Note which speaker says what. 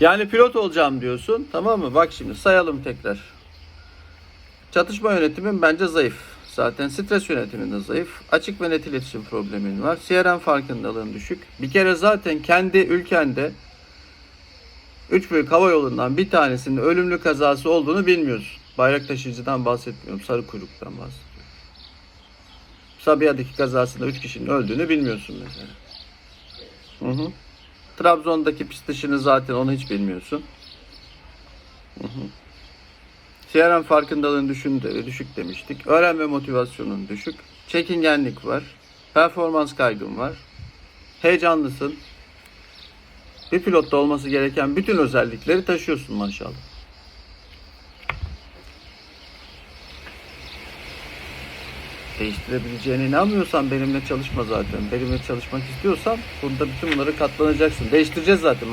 Speaker 1: Yani pilot olacağım diyorsun. Tamam mı? Bak şimdi sayalım tekrar. Çatışma yönetimin bence zayıf. Zaten stres yönetimin de zayıf. Açık ve net iletişim problemin var. CRM farkındalığın düşük. Bir kere zaten kendi ülkende üç büyük hava yolundan bir tanesinin ölümlü kazası olduğunu bilmiyorsun. Bayrak taşıyıcıdan bahsetmiyorum. Sarı kuyruktan bahsediyorum. Sabiha'daki kazasında 3 kişinin öldüğünü bilmiyorsun mesela. Hı hı. Trabzon'daki pist dışını zaten onu hiç bilmiyorsun. Hı. CRM farkındalığın düşün, düşük demiştik. Öğrenme motivasyonun düşük. Çekingenlik var. Performans kaygın var. Heyecanlısın. Bir pilotta olması gereken bütün özellikleri taşıyorsun maşallah. Değiştirebileceğine inanmıyorsan benimle çalışma zaten. Benimle çalışmak istiyorsan burada bütün bunları katlanacaksın. Değiştireceğiz zaten.